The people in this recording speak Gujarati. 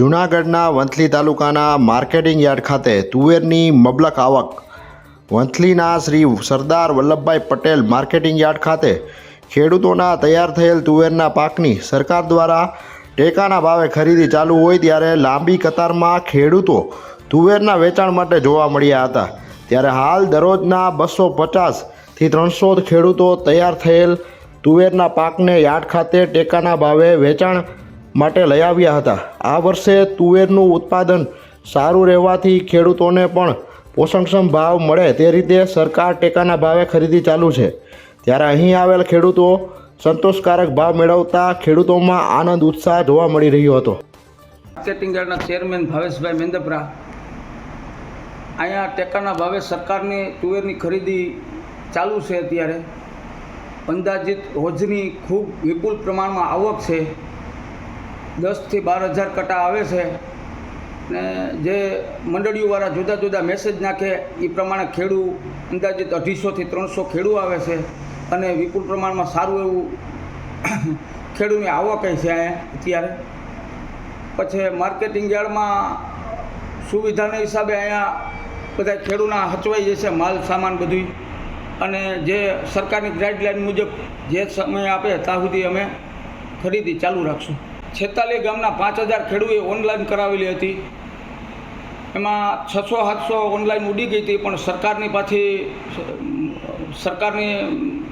જૂનાગઢના વંથલી તાલુકાના માર્કેટિંગ યાર્ડ ખાતે તુવેરની મબલક આવક. વંથલીના શ્રી સરદાર વલ્લભભાઈ પટેલ માર્કેટિંગ યાર્ડ ખાતે ખેડૂતોના તૈયાર થયેલ તુવેરના પાકની સરકાર દ્વારા ટેકાના ભાવે ખરીદી ચાલુ હોય ત્યારે લાંબી કતારમાં ખેડૂતો તુવેરના વેચાણ માટે જોવા મળ્યા હતા. ત્યારે હાલ દરરોજના બસો પચાસથી ત્રણસો ખેડૂતો તૈયાર થયેલ તુવેરના પાકને યાર્ડ ખાતે ટેકાના ભાવે વેચાણ માટે લઈ આવ્યા હતા. આ વર્ષે તુવેરનું ઉત્પાદન સારું રહેવાથી ખેડૂતોને પણ પોષણક્ષમ ભાવ મળે તે રીતે સરકાર ટેકાના ભાવે ખરીદી ચાલુ છે. ત્યારે અહીં આવેલ ખેડૂતો સંતોષકારક ભાવ મેળવતા ખેડૂતોમાં આનંદ, ઉત્સાહ જોવા મળી રહ્યો હતો. માર્કેટિંગ ચેરમેન ભાવેશભાઈ મેંદપરા અહીંયા ટેકાના ભાવે સરકારની તુવેરની ખરીદી ચાલુ છે અત્યારે. અંદાજિત રોજની ખૂબ વિપુલ પ્રમાણમાં આવક છે. દસથી બાર હજાર કટા આવે છે. ને જે મંડળીઓવાળા જુદા જુદા મેસેજ નાખે એ પ્રમાણે ખેડૂ અંદાજિત અઢીસોથી ત્રણસો ખેડૂ આવે છે. અને વિપુલ પ્રમાણમાં સારું એવું ખેડૂની આવક છે અહીંયા અત્યારે. પછી માર્કેટિંગ યાર્ડમાં સુવિધાના હિસાબે અહીંયા બધા ખેડૂના હચવાઈ જશે, માલ, સામાન બધું અને જે સરકારની ગાઈડલાઈન મુજબ જે સમય આપે ત્યાં સુધી અમે ખરીદી ચાલુ રાખશું. છેતાલીસ ગામના પાંચ હજાર ખેડૂએ ઓનલાઈન કરાવેલી હતી. એમાં છસો, સાતસો ઓનલાઈન ઉડી ગઈ હતી, પણ સરકારની પાછી, સરકારની